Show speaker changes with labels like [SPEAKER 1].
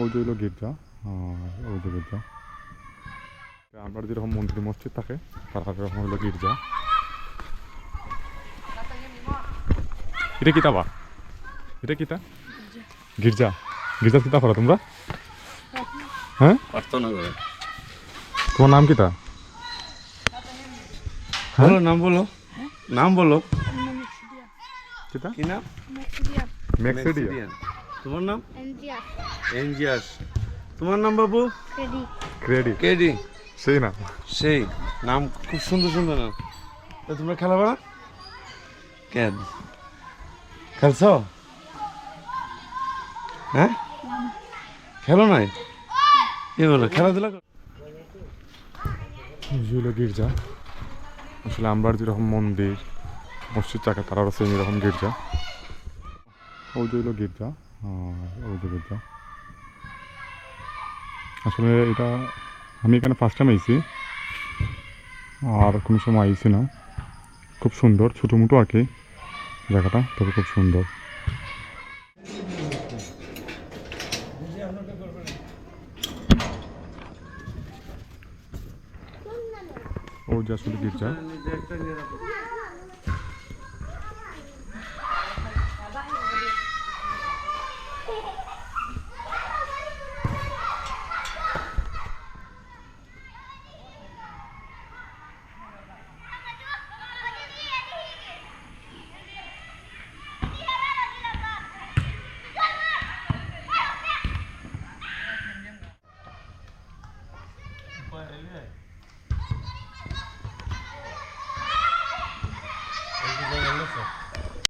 [SPEAKER 1] ওই যে হলো গির্জা ওই যে গির্জা আমরা যেরকম মন্দির মসজিদ থাকে তার এরকম হলো গির্জা। এটা কিতা বা এটা কিতা গির্জা। গির্জা কিতা করো তোমরা? হ্যাঁ? তোমার নাম কিতা হ্যাঁ?
[SPEAKER 2] বলো নাম বলো। নাম বলো।
[SPEAKER 1] কিতা
[SPEAKER 2] কি নাম?
[SPEAKER 1] মেক্সিডিয়া
[SPEAKER 2] মেক্সিডিয়ান। তোমার নাম? এনজিয়াস। তোমার নাম বাবু?
[SPEAKER 1] ক্রেডিট
[SPEAKER 2] কেডি।
[SPEAKER 1] সেই না
[SPEAKER 2] সেই। নাম খুব সুন্দর সুন্দর নাম। তা তোমরা খেলা বেড়া? কেন? খেলছ? হ্যাঁ? খেলো নাই? কি বলো খেলাধুলা করো?
[SPEAKER 1] হলো গির্জা। আসলে আমরা যেরকম মন্দির মসজিদ থাকে তারাও সেম এরকম গির্জা। ওই যে হলো গির্জা। ওই যে আসলে এটা আমি এখানে ফার্স্ট টাইম আইছি। আর কোনো সময় আইছি না। খুব সুন্দর ছোটো মোটো আর কি জায়গাটা, তবে খুব সুন্দর। ওই যে আসলে গির্জা। bayağı iyi.